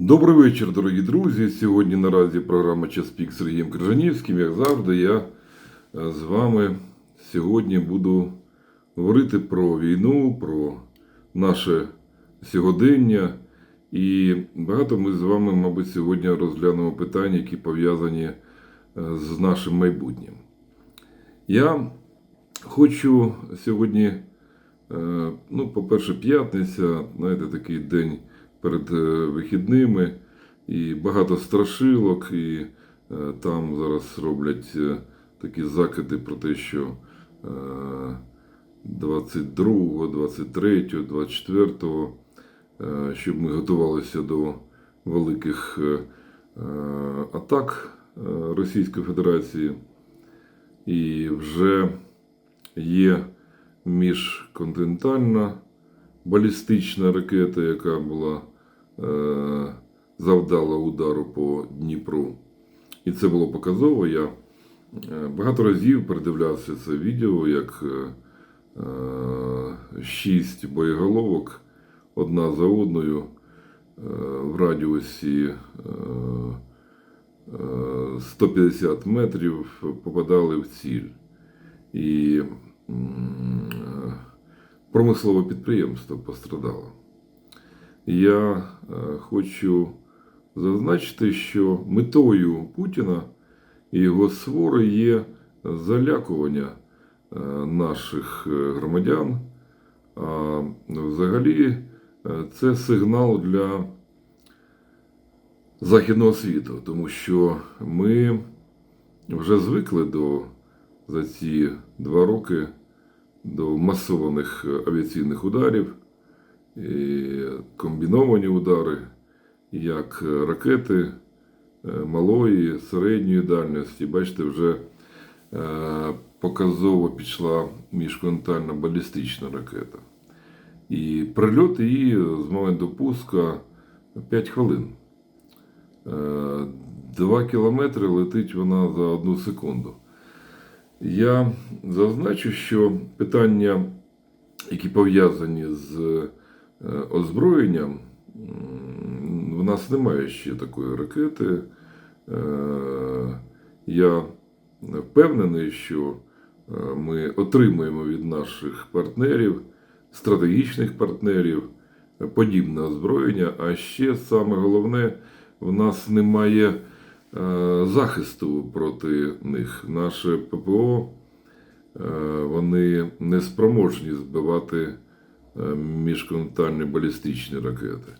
Добрий вечір, дорогі друзі. Сьогодні наразі програма Час пік з Сергієм Крижанівським. Як завжди, я е, з вами сьогодні буду говорити про війну, про наше сьогодення. І багато ми з вами, мабуть, сьогодні розглянемо питання, які пов'язані е, з нашим майбутнім. Я хочу сьогодні, е, ну, по-перше, п'ятниця, знаєте, такий день перед е, вихідними, і багато страшилок, і е, там зараз роблять е, такі закиди про те, що е, 22, 23, 24, е, щоб ми готувалися до великих атак Російської Федерації. І вже є міжконтинентальна балістична ракета, яка була завдала удару по Дніпру. І це було показово. Я е, багато разів передивлявся це відео, як е, е, шість боєголовок одна за одною е, в радіусі е, е, 150 метрів попадали в ціль. І е, промислове підприємство пострадало. Я е, хочу зазначити, що метою Путіна і його свори є залякування е, наших е, громадян. А взагалі це сигнал для західного світу, тому що ми вже звикли до за ці два роки до масованих авіаційних ударів, і комбіновані удари, як ракети е, малої, середньої дальності. Бачите, вже е, показово пішла міжконтинентальна балістична ракета. І прильот її з моменту пуска 5 хвилин. 2 кілометри летить вона за одну секунду. Я зазначу, що питання, які пов'язані з е, озброєнням, в нас немає ще такої ракети. Е, Я впевнений, що е, ми отримуємо від наших партнерів, стратегічних партнерів, подібне озброєння. А ще саме головне, в нас немає захисту проти них. Наше ППО вони не спроможні збивати міжконтинентальні балістичні ракети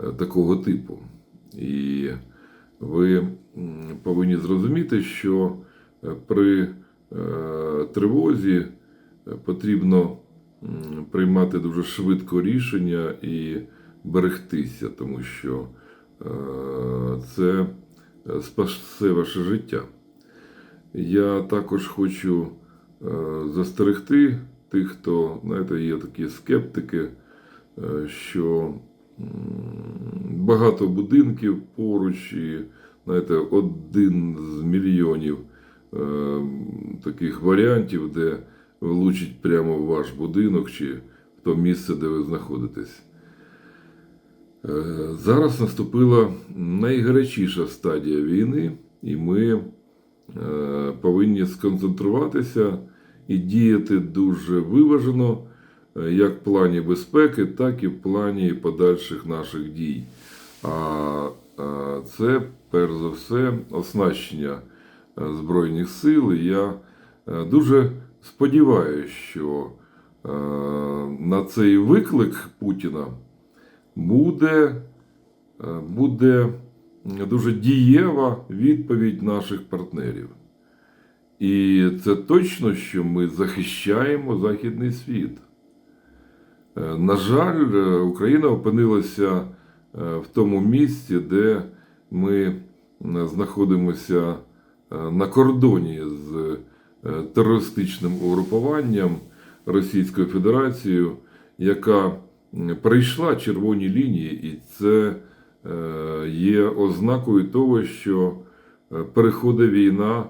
е, такого типу. І ви повинні зрозуміти, що е, при е, тривозі е, потрібно приймати дуже швидко рішення і берегтися, тому що е, це е, спасе ваше життя. Я також хочу е, застерегти тих, хто, знаєте, є такі скептики, е, що багато будинків поруч, і знаєте, один з мільйонів е, таких варіантів, де влучить прямо в ваш будинок чи в то місце, де ви знаходитесь. Е, Зараз наступила найгарячіша стадія війни, і ми повинні сконцентруватися і діяти дуже виважено, е, як в плані безпеки, так і в плані подальших наших дій. А це, перш за все, оснащення е, Збройних сил. Я е, дуже сподіваюся, що на цей виклик Путіна буде, буде дуже дієва відповідь наших партнерів. І це точно, що ми захищаємо Західний світ. Е, На жаль, е, Україна опинилася е, в тому місці, де ми знаходимося на кордоні з терористичним угрупуванням Російською Федерацією, яка м, перейшла червоні лінії, і це є ознакою того, що переходить війна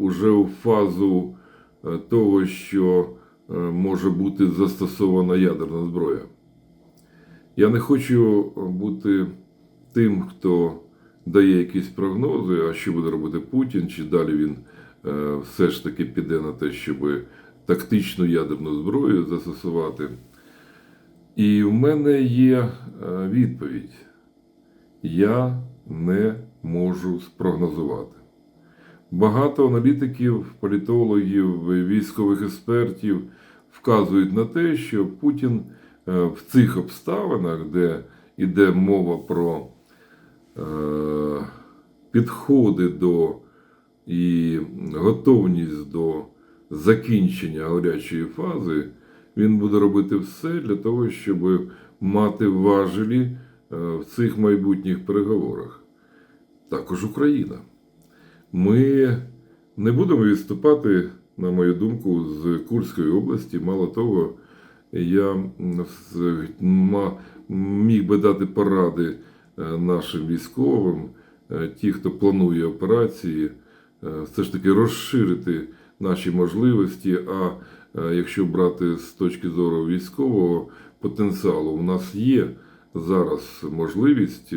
уже у фазу е, того, що е, може бути застосована ядерна зброя. Я не хочу бути тим, хто дає якісь прогнози, а що буде робити Путін, чи далі він е, все ж таки піде на те, щоб тактичну ядерну зброю застосувати. І в мене є е, відповідь: я не можу спрогнозувати. Багато аналітиків, політологів, військових експертів вказують на те, що Путін е, в цих обставинах, де йде мова про е, підходи до і готовність до закінчення гарячої фази, він буде робити все для того, щоб мати важелі е, в цих майбутніх переговорах. Також Україна. Ми не будемо відступати, на мою думку, з Курської області. Мало того, я міг би дати поради е, нашим військовим, е, ті, хто планує операції, е, все ж таки розширити наші можливості. А якщо брати з точки зору військового потенціалу, у нас є зараз можливість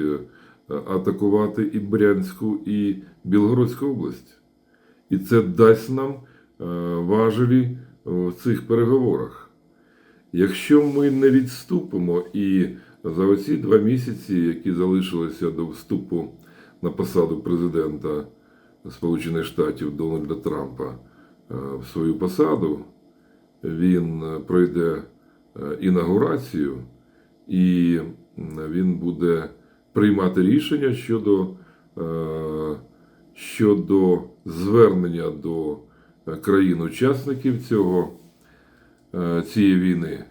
атакувати і Брянську, і Білгородську область. І це дасть нам е, важелі в цих переговорах. Якщо ми не відступимо і за оці два місяці, які залишилися до вступу на посаду президента Сполучених Штатів Дональда Трампа е, в свою посаду, він е, пройде е, інаугурацію і він буде приймати рішення щодо, е, щодо звернення до е, країн-учасників цього, е, цієї війни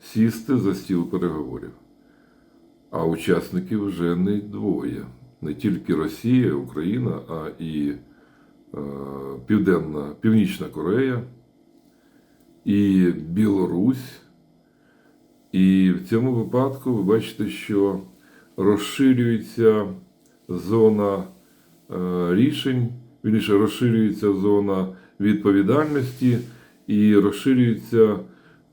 сісти за стіл переговорів. А учасників вже не двоє. Не тільки Росія, Україна, а і е, Південна, Північна Корея, і Білорусь. І в цьому випадку ви бачите, що розширюється зона рішень, вірніше розширюється зона відповідальності і розширюється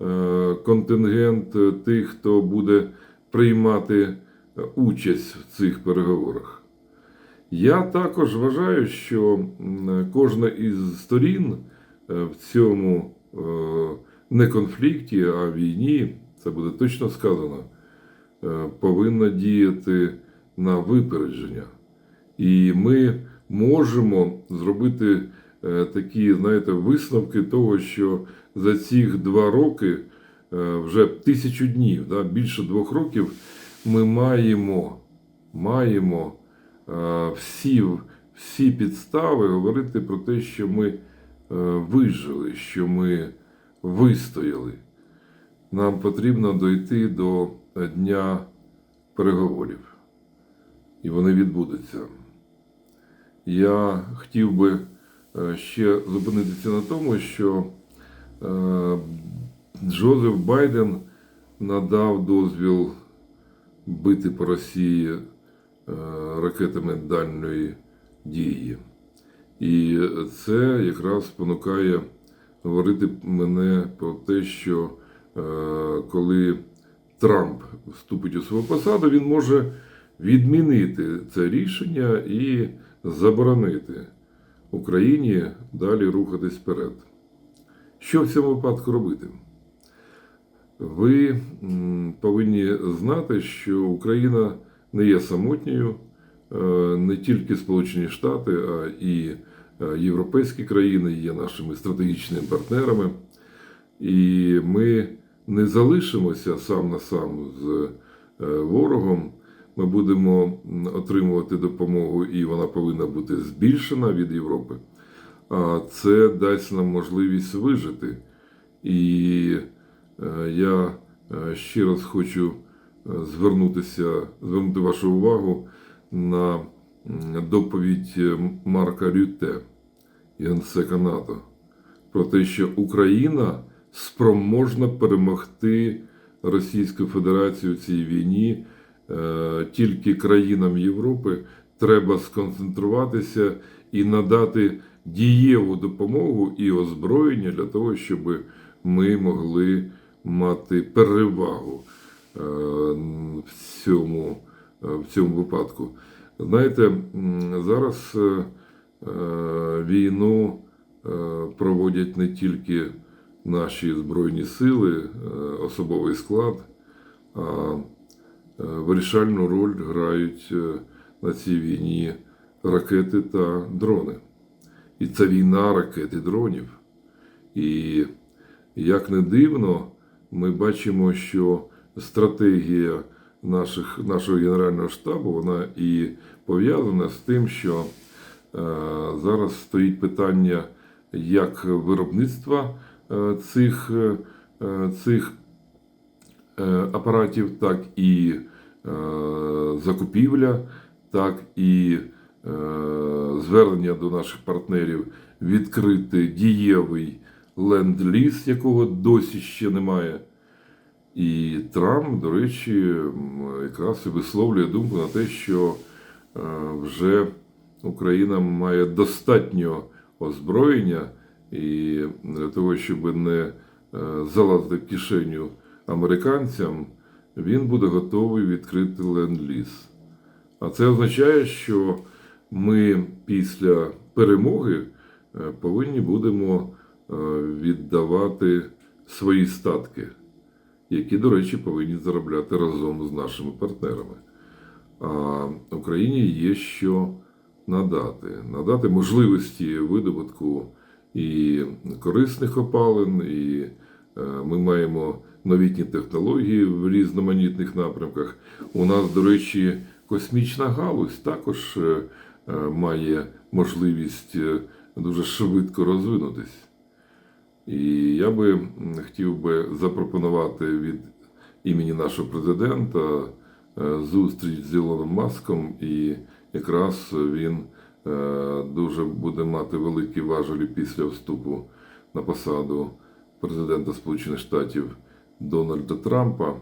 е, контингент е, тих, хто буде приймати е, участь в цих переговорах. Я також вважаю, що кожна із сторін е, в цьому е, не конфлікті, а війні, це буде точно сказано, е, повинна діяти на випередження. І ми можемо зробити е, такі, знаєте, висновки того, що за ці два роки, е, вже тисячу днів, да, більше двох років, ми маємо, маємо е, всі, всі підстави говорити про те, що ми вижили, що ми вистояли. Нам потрібно дойти до дня переговорів, і вони відбудуться. Я хотів би е, ще зупинитися на тому, що е, Джозеф Байден надав дозвіл бити по Росії е, ракетами дальньої дії. І це якраз спонукає говорити мене про те, що коли Трамп вступить у свою посаду, він може відмінити це рішення і заборонити Україні далі рухатись вперед. Що в цьому випадку робити? Ви повинні знати, що Україна не є самотньою, Е, не тільки Сполучені Штати, а і е, європейські країни є нашими стратегічними партнерами. І ми не залишимося сам на сам з е, ворогом. Ми будемо отримувати допомогу, і вона повинна бути збільшена від Європи. Це дасть нам можливість вижити. І е, я ще раз хочу е, звернутися, звернути вашу увагу на доповідь е, Марка Рютте, генсека НАТО, про те, що Україна спроможна перемогти Російську Федерацію в цій війні. Е, Тільки країнам Європи треба сконцентруватися і надати дієву допомогу і озброєння для того, щоб ми могли мати перевагу е, в цьому в цьому випадку. Знаєте, зараз е, е, війну е, проводять не тільки наші Збройні сили, е, особовий склад, а е, вирішальну роль грають е, на цій війні ракети та дрони. І це війна ракет і дронів. І як не дивно, ми бачимо, що стратегія наших, нашого Генерального штабу вона і пов'язана з тим, що е, зараз стоїть питання як виробництва е, цих, е, е, цих е, апаратів, так і е, закупівля, так і е, звернення до наших партнерів відкрити дієвий ленд-ліз, якого досі ще немає. І Трамп, до речі, якраз і висловлює думку на те, що е, вже Україна має достатньо озброєння і для того, щоб не е, залазити в кишеню американцям, він буде готовий відкрити ленд-ліз. А це означає, що ми після перемоги е, повинні будемо е, віддавати свої статки, які, до речі, повинні заробляти разом з нашими партнерами. А Україні є що надати, надати можливості видобутку і корисних опалин, і е, ми маємо новітні технології в різноманітних напрямках. У нас, до речі, космічна галузь також е, е, має можливість е, дуже швидко розвинутись. І я би хотів би запропонувати від імені нашого президента зустріч з Ілоном Маском, і якраз він дуже буде мати великі важелі після вступу на посаду президента Сполучених Штатів Дональда Трампа. е,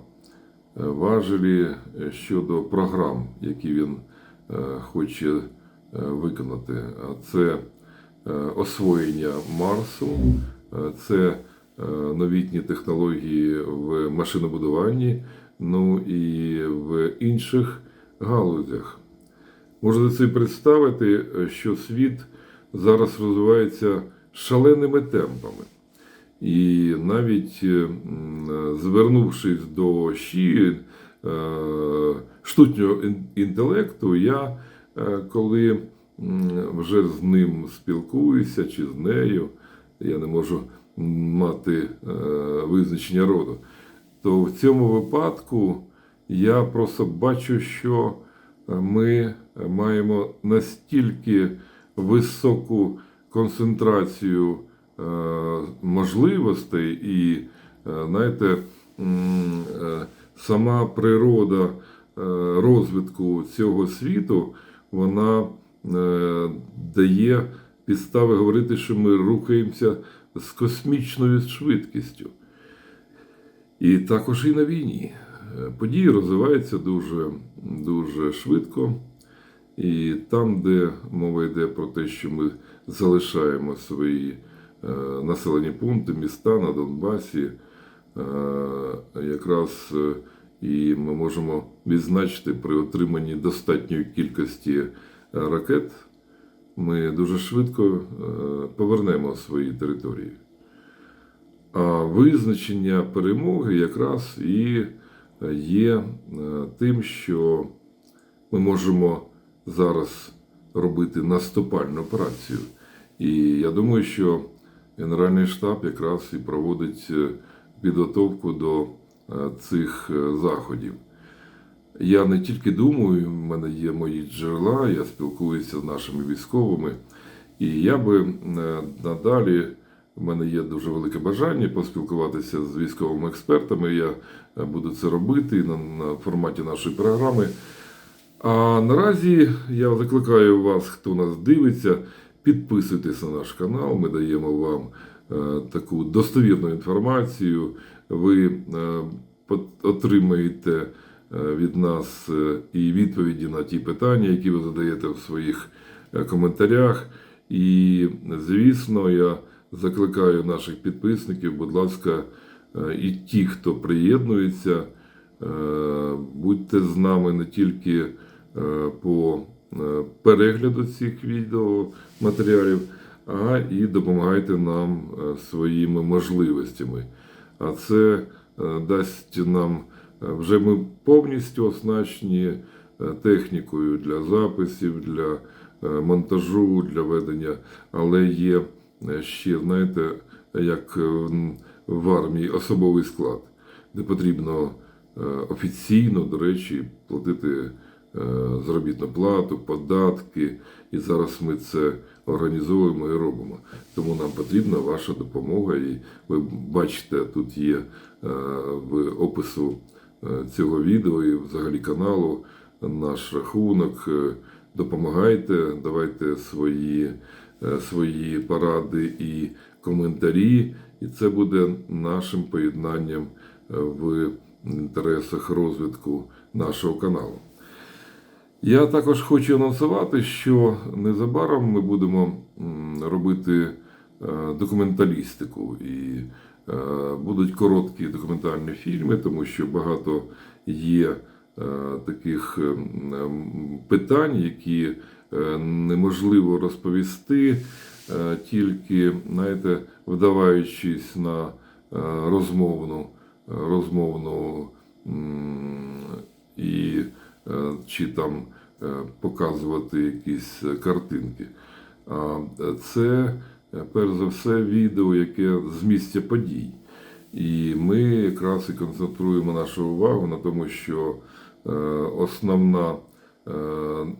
Важелі е, щодо програм, які він е, хоче виконати. Це освоєння Марсу, це новітні технології в машинобудуванні, ну і в інших галузях. Можете собі представити, що світ зараз розвивається шаленими темпами. І навіть е, звернувшись до щі е, штучного інтелекту, я е, коли вже з ним спілкуюся чи з нею, я не можу мати визначення роду, то в цьому випадку я просто бачу, що ми маємо настільки високу концентрацію можливостей і, е, знаєте, е, сама природа е, розвитку цього світу, вона е, дає підстави говорити, що ми рухаємося з космічною швидкістю. І також і на війні. Е, Події розвиваються дуже, дуже швидко. І там, де мова йде про те, що ми залишаємо свої е, населені пункти, міста на Донбасі, е, якраз е, і ми можемо відзначити при отриманні достатньої кількості е, ракет, ми дуже швидко е, повернемо свої території. А визначення перемоги якраз і є е, тим, що ми можемо зараз робити наступальну операцію. І я думаю, що Генеральний штаб якраз і проводить е, підготовку до е, цих е, заходів. Я не тільки думаю, в мене є мої джерела, я спілкуюся з нашими військовими, і я би надалі. У мене є дуже велике бажання поспілкуватися з військовими експертами. Я буду це робити на форматі нашої програми. А наразі я закликаю вас, хто нас дивиться, підписуйтесь на наш канал. Ми даємо вам е, таку достовірну інформацію. Ви е, отримаєте е, від нас і відповіді на ті питання, які ви задаєте в своїх коментарях. І, звісно, я закликаю наших підписників, будь ласка, і ті, хто приєднується, Будьте з нами не тільки по перегляду цих відеоматеріалів, а і допомагайте нам е, своїми можливостями. А це е, дасть нам е, вже ми повністю оснащені е, технікою для записів, для е, монтажу, для ведення, але є е, ще, знаєте, як е, в армії особовий склад, де потрібно е, офіційно, до речі, платити е, заробітну плату, податки. І зараз ми це організовуємо і робимо. Тому нам потрібна ваша допомога. І ви бачите, тут є е, в опису е, цього відео і взагалі каналу наш рахунок. Е, Допомагайте, давайте свої, е, свої поради і коментарі, і це буде нашим поєднанням е, в інтересах розвитку нашого каналу. Я також хочу анонсувати, що незабаром ми будемо робити е, документалістику. І е, будуть короткі документальні фільми, тому що багато є е, таких питань, які неможливо розповісти, тільки, знаєте, вдаваючись на розмовну, розмовну і чи там е, показувати якісь е, картинки. Е, це е, перш за все відео, яке з місця подій. І ми якраз і концентруємо нашу увагу на тому, що е, основна, е,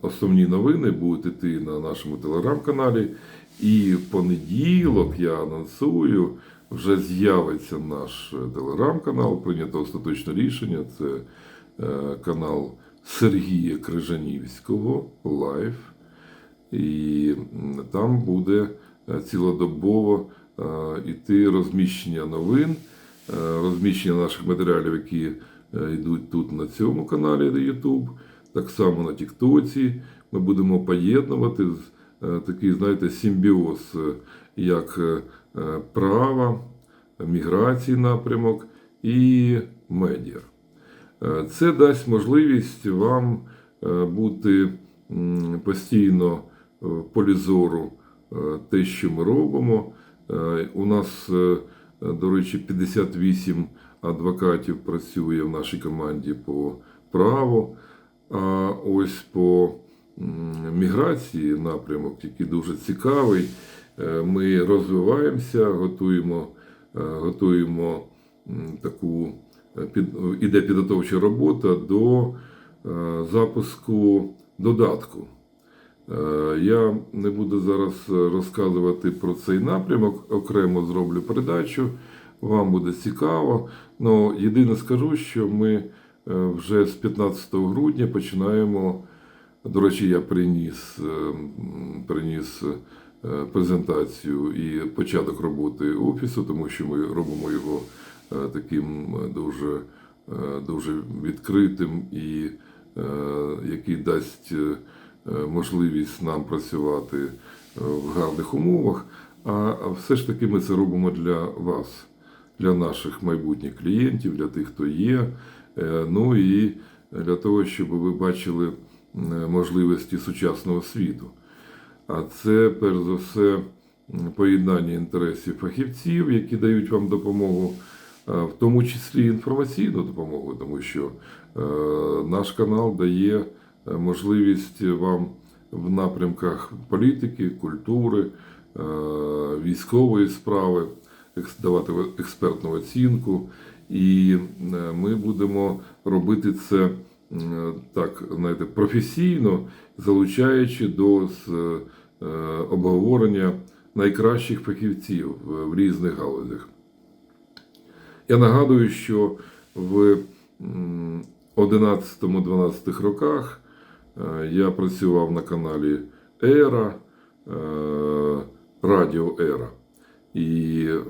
основні новини будуть йти на нашому телеграм-каналі. І в понеділок я анонсую, вже з'явиться наш е, телеграм-канал, прийнято остаточне рішення. Це е, канал Сергія Крижанівського Лайв. І там буде е, цілодобово е, іти розміщення новин, е, розміщення наших матеріалів, які е, йдуть тут на цьому каналі на YouTube, так само на Тіктоці. Ми будемо поєднувати е, такий, знаєте, симбіоз, е, як е, е, права, міграції напрямок і медіа. Е, Це дасть можливість вам е, бути постійно в полі зору е, те, що ми робимо. Е, У нас, е, до речі, 58 адвокатів працює в нашій команді по праву. А ось по міграції напрямок, який дуже цікавий. Е, Ми розвиваємося, готуємо, е, готуємо таку е, під, іде підготовча робота до е, запуску додатку. Е, Я не буду зараз е, розказувати про цей напрямок, окремо зроблю передачу. Вам буде цікаво. Ну, єдине скажу, що ми е, вже з 15 грудня починаємо. До речі, я приніс, е, приніс е, презентацію і початок роботи офісу, тому що ми робимо його е, таким е, дуже, е, дуже відкритим і е, який дасть е, е, можливість нам працювати е, в гарних умовах. А все ж таки ми це робимо для вас, для наших майбутніх клієнтів, для тих, хто є. Е, Ну і для того, щоб ви бачили е, можливості сучасного світу. А це перш за все поєднання інтересів фахівців, які дають вам допомогу, в тому числі інформаційну допомогу, тому що е, наш канал дає е, можливість вам в напрямках політики, культури, е, військової справи давати експертну оцінку. І е, ми будемо робити це так, знаєте, професійно, залучаючи до е, обговорення найкращих фахівців в різних галузях. Я нагадую, що в 11-12 роках е, я працював на каналі Ера, е, Радіо Ера. І е,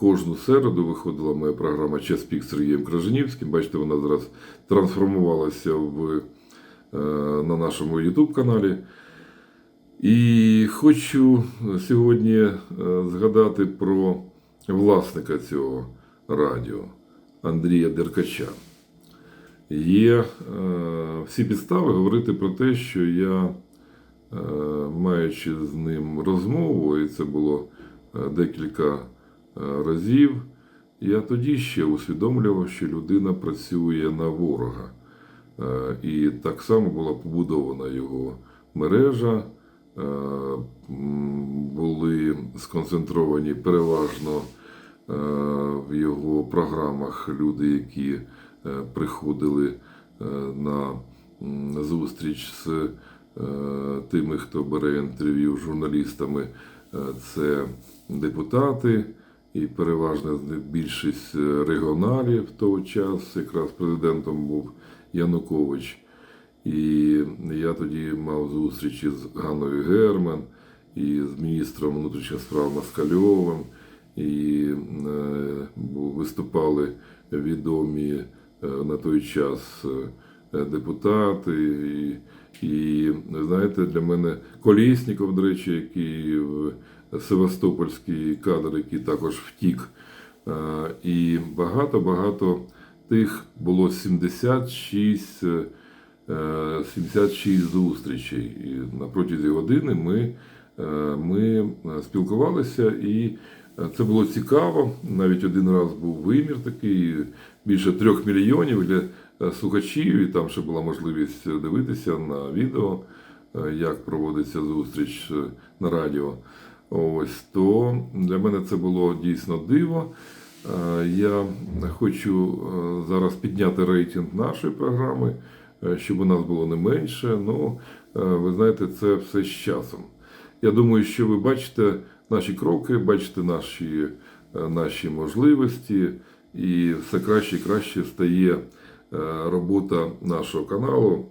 кожну середу виходила моя програма Час пік з Сергієм Кражанівським. Бачите, вона зараз трансформувалася в, на нашому YouTube каналі. І хочу сьогодні згадати про власника цього радіо Андрія Деркача. є е, всі підстави говорити про те, що я, е, маючи з ним розмову, і це було е, декілька е, разів, я тоді ще усвідомлював, що людина працює на ворога. Е, І так само була побудована його мережа, е, були сконцентровані переважно в його програмах люди, які е, приходили е, на зустріч з е, тими, хто бере інтерв'ю з журналістами. Е, Це депутати, і переважна більшість е, регіоналів в той час, якраз президентом був Янукович. І я тоді мав зустрічі з Ганною Герман і з міністром внутрішніх справ Москальовим. І е, виступали відомі е, на той час е, депутати. І, і знаєте, для мене Колєсніков, до речі, який Севастопольський кадр, який також втік. І багато-багато тих було 76, е, е, 76 зустрічей. І на протязі години ми, ми спілкувалися, і це було цікаво. Навіть один раз був вимір такий, більше трьох мільйонів для е, слухачів, і там ще була можливість дивитися на відео, е, як проводиться зустріч е, на радіо. Ось то для мене це було дійсно диво. Я хочу зараз підняти рейтинг нашої програми, щоб у нас було не менше. Ну, ви знаєте, це все з часом. Я думаю, що ви бачите наші кроки, бачите наші, е, наші можливості, і все краще і краще стає е, робота нашого каналу.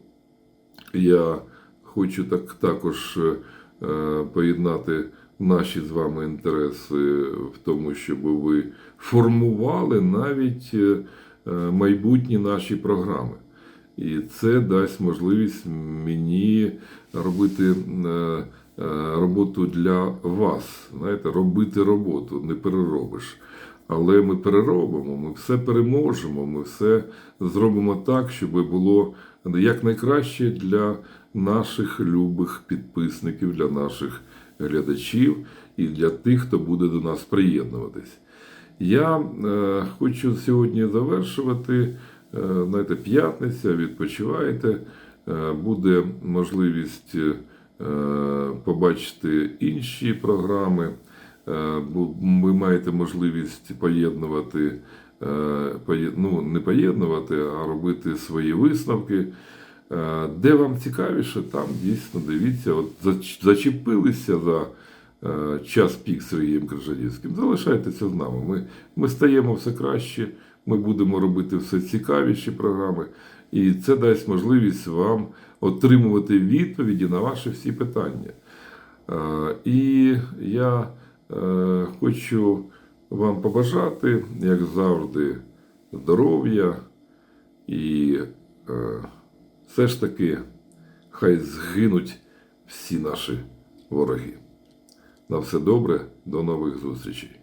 Я хочу так, також е, поєднати наші з вами інтереси в тому, щоб ви формували навіть майбутні наші програми. І це дасть можливість мені робити роботу для вас. Знаєте, робити роботу не переробиш. Але ми переробимо, ми все переможемо, ми все зробимо так, щоб було якнайкраще для наших любих підписників, для наших глядачів і для тих, хто буде до нас приєднуватись. Я е, хочу сьогодні завершувати. Е, знаєте, п'ятниця, відпочивайте. Е, буде можливість е, побачити інші програми. Е, ви маєте можливість поєднувати, е, ну, не поєднувати, а робити свої висновки. Е, Де вам цікавіше, там дійсно дивіться. От зачепилися за е, час пік Сергієм Крижанівським. Залишайтеся з нами. Ми, ми стаємо все краще, ми будемо робити все цікавіші програми, і це дасть можливість вам отримувати відповіді на ваші всі питання. Е, І я е, хочу вам побажати, як завжди, здоров'я і е, все ж таки хай згинуть всі наші вороги. На все добре, до нових зустрічей.